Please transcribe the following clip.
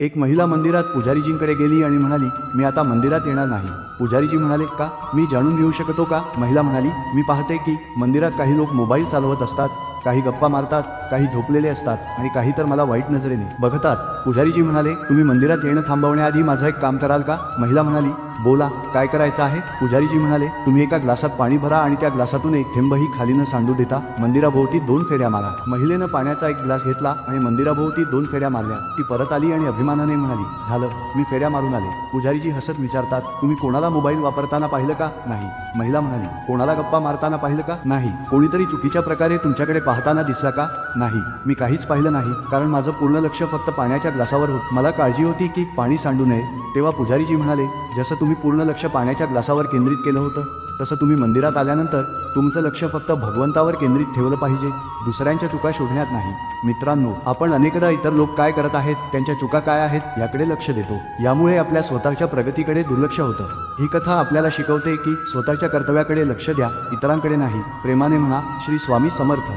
एक महिला मंदिरात पुजारीजींकडे गेली आणि म्हणाली मी आता मंदिरात येणार नाही. पुजारीजी म्हणाले का? मी जाणून घेऊ शकतो का? महिला म्हणाली मी पाहते की मंदिरात काही लोक मोबाईल चालवत असतात काही गप्पा मारतात काही झोपलेले असतात आणि काही तर मला वाईट नजरेने बघतात. पुजारीजी म्हणाले तुम्ही मंदिरात येणं थांबवण्याआधी माझं एक काम कराल का? महिला म्हणाली बोला काय करायचं आहे? पुजारीजी म्हणाले तुम्ही एका ग्लासात पाणी भरा आणि त्या ग्लासातून एक थेंबही खाली न सांडू देता. मंदिराभोवती दोन फेऱ्या मारा. महिलेनं पाण्याचा एक ग्लास घेतला आणि मंदिराभोवती दोन फेऱ्या मारल्या. ती परत आली आणि अभिमानाने म्हणाली झालं मी फेऱ्या मारून आले. पुजारीजी हसत विचारतात तुम्ही कोणाला मोबाईल वापरताना पाहिलं का? नाही. महिला म्हणाली कोणाला गप्पा मारताना पाहिलं का? नाही. कोणीतरी चुकीच्या प्रकारे तुमच्याकडे पाहताना दिसला का? नाही मी काहीच पाहिलं नाही. कारण माझं पूर्ण लक्ष फक्त पाण्याच्या ग्लासावर होत. मला काळजी होती की पाणी सांडू नये. तेव्हा पुजारीजी म्हणाले जसं तुम्ही पूर्ण लक्ष पाण्याच्या ग्लासावर केंद्रित केलं होतं तसं तुम्ही मंदिरात आल्यानंतर तुमचं लक्ष फक्त भगवंतावर केंद्रित ठेवलं पाहिजे. दुसऱ्यांच्या चुका शोधण्यात नाही. मित्रांनो आपण अनेकदा इतर लोक काय करत आहेत त्यांच्या चुका काय आहेत याकडे लक्ष देतो. यामुळे आपल्या स्वतःच्या प्रगतीकडे दुर्लक्ष होतं. ही कथा आपल्याला शिकवते की स्वतःच्या कर्तव्याकडे लक्ष द्या इतरांकडे नाही. प्रेमाने म्हणा श्री स्वामी समर्थ.